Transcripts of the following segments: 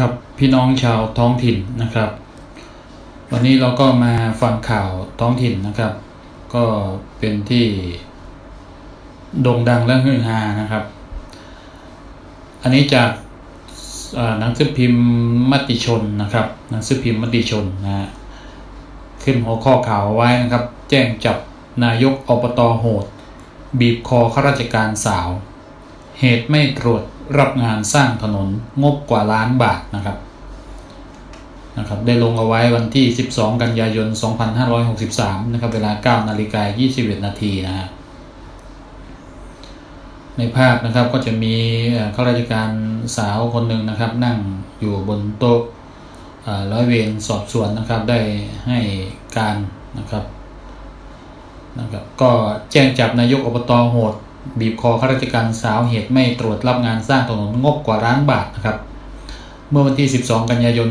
ครับพี่น้องชาวท้องถิ่นนะครับ วันนี้เราก็มาฟังข่าวท้องถิ่นนะครับ ก็เป็นที่โด่งดังและฮือฮานะครับ อันนี้จากหนังสือพิมพ์มติชนนะครับ หนังสือพิมพ์มติชนนะฮะขึ้นหัวข้อข่าวไว้นะครับ แจ้งจับนายกอบตโหด บีบคอข้าราชการสาว เหตุไม่ตรวจ รับงานสร้างถนนงบกว่าล้านบาทนะครับนะครับได้ลงเอาไว้วันที่ 12 กันยายน 2563 นะครับ เวลา 9 นาฬิกา 21 นาทีนะฮะในภาพนะครับก็จะมีข้าราชการสาวคนหนึ่งนะครับ นั่งอยู่บนโต๊ะร้อยเวรสอบสวนนะครับได้ให้การนะครับนะครับ ก็แจ้งจับนายกอบตโหด บีบคอข้าราชการสาวเหตุไม่ตรวจรับงานสร้างถนนงบกว่าล้านบาทนะครับ เมื่อวันที่ 12 กันยายน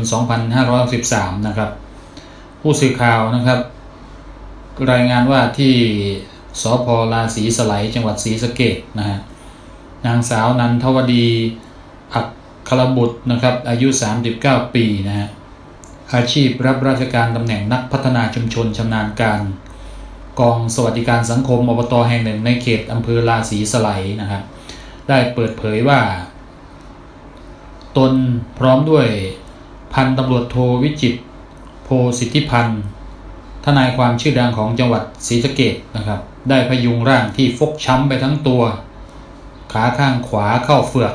2563 นะครับ ผู้สื่อข่าวนะครับ รายงานว่าที่สพราศีสไลจังหวัดศรีสะเกดนะฮะนางสาวนันทวดีอักครบุตรนะครับ อายุ 39 ปีนะฮะอาชีพรับราชการตำแหน่งนักพัฒนาชุมชนชำนาญการ กองสวัสดิการสังคมอบตแห่งหนึ่งในเขตอำเภอราศีสไลนะครับ ได้เปิดเผยว่า ตนพร้อมด้วยพันตำรวจโทวิจิตโพสิทธิพันธ์ทนายความชื่อดังของจังหวัดศรีสะเกดนะครับ ได้พยุงร่างที่ฟกช้ำไปทั้งตัว ขาข้างขวาเข้าเฟือก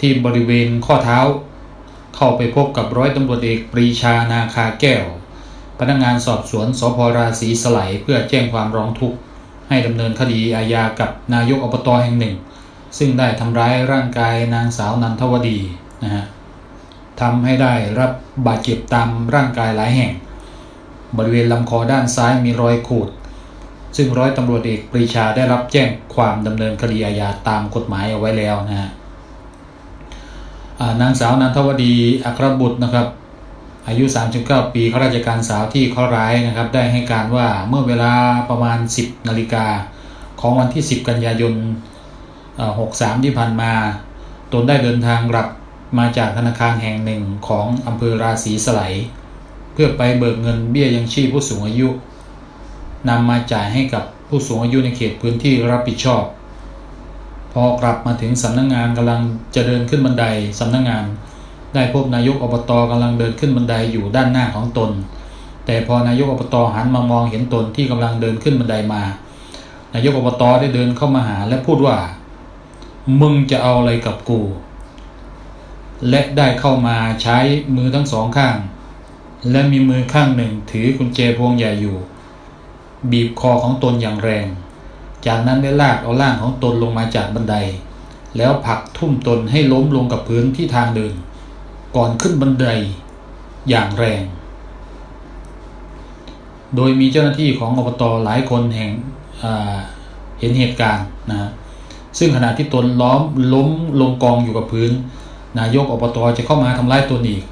ที่บริเวณข้อเท้า เข้าไปพบกับร้อยตำรวจเอกปรีชานาคาแก้ว พนักงานสอบสวนสพราศีสไลเพื่อแจ้งความร้องทุกข์ให้ดำเนินคดีอาญากับนายกอบตแห่งหนึ่ง ซึ่งได้ทำร้ายร่างกายนางสาวนันทวดีนะฮะทำให้ได้รับบาดเจ็บตามร่างกายหลายแห่ง บริเวณลำคอด้านซ้ายมีรอยขูด ซึ่งร้อยตำรวจเอกปรีชาได้รับแจ้งความดำเนินคดีอาญาตามกฎหมายเอาไว้แล้วนะฮะนางสาวนันทวดีอัครบุตรนะครับ อายุ 39 ปีข้าราชการสาวที่เคราะห์ร้ายนะครับ ได้ให้การว่าเมื่อเวลาประมาณ 10 นาฬิกาของวันที่ 10 กันยายน 63 ที่ผ่านมา ตนได้เดินทางกลับมาจากธนาคารแห่งหนึ่งของอำเภอราศีสไลเพื่อไปเบิกเงินเบี้ยยังชีพผู้สูงอายุนำมาจ่ายให้กับผู้สูงอายุในเขตพื้นที่รับผิดชอบ พอกลับมาถึงสำนักงงานกำลังจะเดินขึ้นบันไดสำนักงงาน ได้พบนายกอบตกำลังเดินขึ้นบันไดอยู่ด้านหน้าของตน แต่พอนายกอบตหันมามองเห็นตนที่กำลังเดินขึ้นบันไดมา นายกอบตได้เดินเข้ามาหาและพูดว่า มึงจะเอาอะไรกับกู และได้เข้ามาใช้มือทั้งสองข้าง และมีมือข้างหนึ่งถือกุญแจพวงใหญ่อยู่ บีบคอของตนอย่างแรง จากนั้นได้ลากเอาร่างของตนลงมาจากบันได แล้วผลักทุ่มตนให้ล้มลงกับพื้นที่ทางเดิน ก่อนขึ้นบันไดอย่างแรง โดยมีเจ้าหน้าที่ของอบตหลายคนแห่งเห็นเหตุการณ์นะซึ่งขณะที่ตนล้อมล้มลงกองอยู่กับพื้น นายกอบตจะเข้ามาทำร้ายตนอีก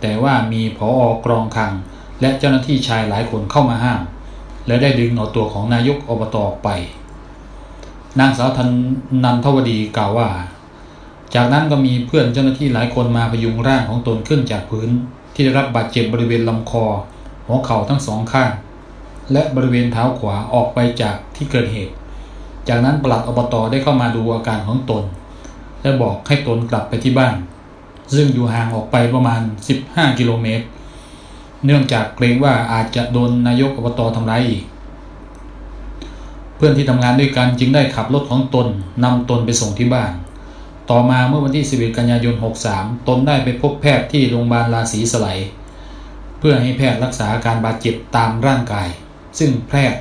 แต่ว่ามีผออกรองคัง และเจ้าหน้าที่ชายหลายคนเข้ามาห้าม และได้ดึงเอาตัวของนายกอบตออกไป นางสาวทันนันทวดีกล่าวว่า จากนั้นก็มีเพื่อนเจ้าหน้าที่หลายคนมาพยุงร่างของตนขึ้นจากพื้น ที่ได้รับบาดเจ็บบริเวณลำคอ หัวเข่าทั้งสองข้าง และบริเวณเท้าขวาออกไปจากที่เกิดเหตุ จากนั้นปลัดอบตได้เข้ามาดูอาการของตน และบอกให้ตนกลับไปที่บ้าน ซึ่งอยู่ห่างออกไปประมาณ 15 กิโลเมตร เนื่องจากเกรงว่าอาจจะโดนนายกอบตทำร้ายอีกเพื่อนที่ทำงานด้วยกันจึงได้ขับรถของตนนำตนไปส่งที่บ้าน ต่อมาเมื่อวันที่ 11 กันยายน 63 ตนได้ไปพบแพทย์ที่โรงพยาบาลราศีสไลเพื่อให้แพทย์รักษาอาการบาดเจ็บตามร่างกาย ซึ่งแพทย์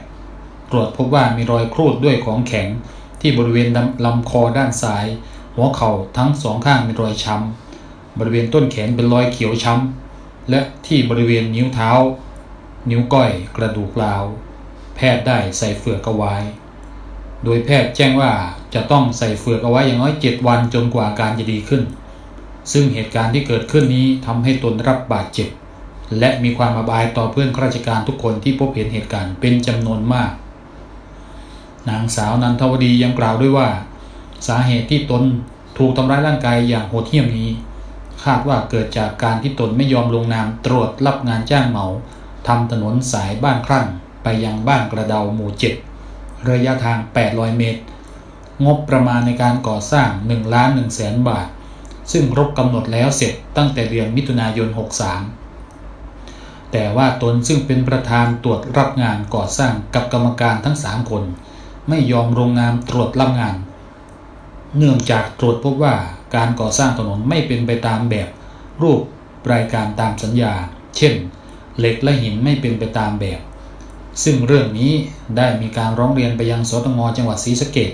ตรวจพบว่ามีรอยครูดด้วยของแข็งที่บริเวณลำคอด้านซ้าย หัวเข่าทั้งสองข้างมีรอยช้ำ บริเวณต้นแขนเป็นรอยเขียวช้ำ และที่บริเวณนิ้วเท้า นิ้วก้อยกระดูกร้าว แพทย์ได้ใส่เฟือกเอาไว้ โดยแพทย์แจ้งว่า จะต้องใส่เฟือกเอาไว้อย่างน้อย 7 วันจนกว่าอาการจะดีขึ้น ซึ่งเหตุการณ์ที่เกิดขึ้นนี้ทำให้ตนรับบาดเจ็บ และมีความอบายต่อเพื่อนข้าราชการทุกคนที่พบเห็นเหตุการณ์เป็นจำนวนมาก นางสาวนันทวดียังกล่าวด้วยว่า สาเหตุที่ตนถูกทำร้ายร่างกายอย่างโหดเหี้ยมนี้ คาดว่าเกิดจากการที่ตนไม่ยอมลงนามตรวจรับงานจ้างเหมาทำถนนสายบ้านครั่งไปยังบ้านกระเดาหมู่7ระยะทาง 800 เมตร งบประมาณในการก่อสร้าง1ล้าน1แสนบาท ซึ่งรบกำหนดแล้วเสร็จตั้งแต่เดือนมิถุนายน 63 แต่ว่าตนซึ่งเป็นประธานตรวจรับงานก่อสร้างกับกรรมการทั้ง 3 คน ไม่ยอมลงนามตรวจรับงาน เนื่องจากตรวจพบว่าการก่อสร้างถนนไม่เป็นไปตามแบบรูปรายการตามสัญญา เช่น เหล็กและหินไม่เป็นไปตามแบบ ซึ่งเรื่องนี้ได้มีการร้องเรียนไปยังสตงจังหวัดศรีสะเกด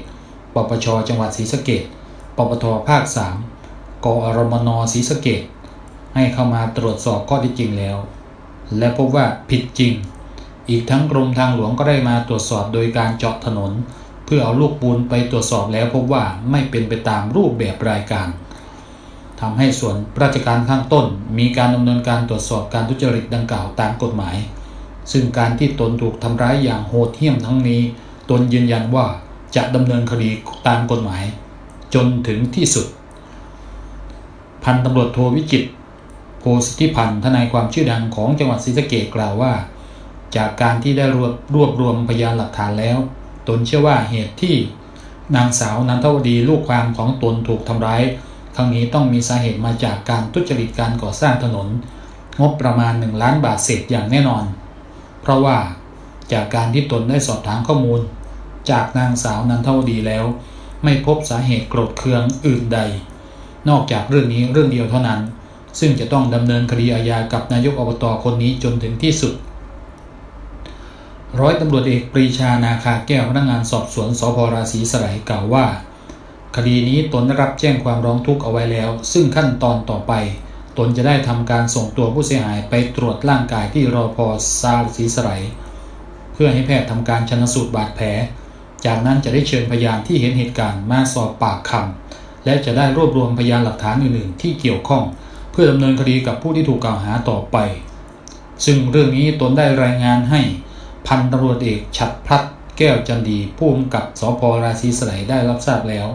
ปปช จังหวัดศรีสะเกดปปทภาค 3 กอรมนศรีสะเกดให้เข้ามาตรวจสอบข้อที่จริงแล้ว และพบว่าผิดจริง อีกทั้งกรมทางหลวงก็ได้มาตรวจสอบโดยการเจาะถนน เพื่อเอาลูกปูนไปตรวจสอบแล้วพบว่าไม่เป็นไปตามรูปแบบรายการทำให้ส่วนราชการข้างต้นมีการดำเนินการตรวจสอบการทุจริตดังกล่าวตามกฎหมาย ซึ่งการที่ตนถูกทำร้ายอย่างโหดเหี้ยมทั้งนี้ ตนยืนยันว่า จะดำเนินคดีตามกฎหมาย จนถึงที่สุด พันตำรวจโทวิจิตโพสิทธิพันธ์ทนายความชื่อดังของจังหวัดศรีสะเกษกล่าวว่า จากการที่ได้รวบรวบรวมพยานหลักฐานแล้ว ตนเชื่อว่าเหตุที่นางสาวนันทวดีลูกความของตนถูกทำร้าย ครั้งนี้ต้องมีสาเหตุมาจากการทุจริตการก่อสร้างถนน งบประมาณ 1 ล้านบาทเศษอย่างแน่นอน เพราะว่าจากการที่ตนได้สอบถามข้อมูล จากนางสาวนันทวดีแล้ว ไม่พบสาเหตุโกรธเคืองอื่นใด นอกจากเรื่องนี้เรื่องเดียวเท่านั้น ซึ่งจะต้องดำเนินคดีอาญากับนายกอบตคนนี้จนถึงที่สุด ร้อยตำรวจเอกปรีชานาคาแก้วพนักงานสอบสวนสพราศีสไลยกล่าวว่า คดีนี้ตนรับแจ้งความร้องทุกข์เอาไว้แล้ว ซึ่งขั้นตอนต่อไปตนจะได้ทำการส่งตัวผู้เสียหายไปตรวจร่างกายที่รอพอซาศรีสไลยเพื่อให้แพทย์ทำการชนสูตรบาดแผล จากนั้นจะได้เชิญพยานที่เห็นเหตุการณ์มาสอบปากคำและจะได้รวบรวมพยานหลักฐานอื่นๆ ที่เกี่ยวข้อง เพื่อดำเนินคดีกับผู้ที่ถูกกล่าวหาต่อไป ซึ่งเรื่องนี้ตนได้รายงานให้พันตำรวจเอกฉัดพัดแก้วจันดีผู้กำกับสพราศีสไลยได้รับทราบแล้ว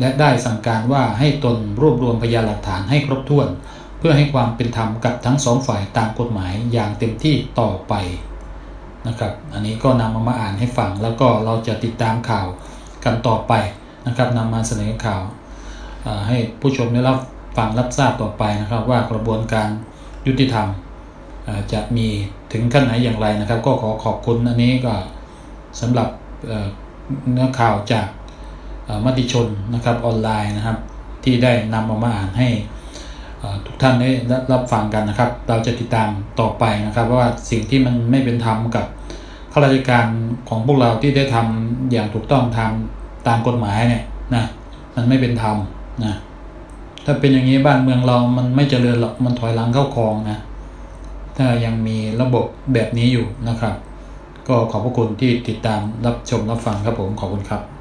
และได้สั่งการว่าให้ตนรวบรวมพยานหลักฐานให้ครบถ้วน เพื่อให้ความเป็นธรรมกับทั้งสองฝ่ายตามกฎหมายอย่างเต็มที่ต่อไป นะครับ อันนี้ก็นำมามาอ่านให้ฟัง แล้วก็เราจะติดตามข่าวกันต่อไปนะครับนำมาเสนอข่าวให้ผู้ชมได้รับฟังรับทราบต่อไปนะครับ ว่ากระบวนการยุติธรรมจะมีถึงขั้นไหนอย่างไรนะครับ ก็ขอขอบคุณอันนี้ก็สำหรับเนื้อข่าวจากมติชนนะครับออนไลน์นะครับ ที่ได้นำเอามาอ่านให้ ทุกท่านได้รับฟังกันนะครับ เราจะติดตามต่อไปนะครับว่าสิ่งที่มันไม่เป็นธรรมกับข้าราชการของพวกเราที่ได้ทำอย่างถูกต้องทำตามกฎหมายเนี่ยนะมันไม่เป็นธรรมนะถ้าเป็นอย่างนี้บ้านเมืองเรามันไม่เจริญหรอกมันถอยหลังเข้าคลองนะถ้ายังมีระบบแบบนี้อยู่นะครับ ก็ขอบพระคุณที่ติดตามรับชมรับฟังครับผมขอบคุณครับ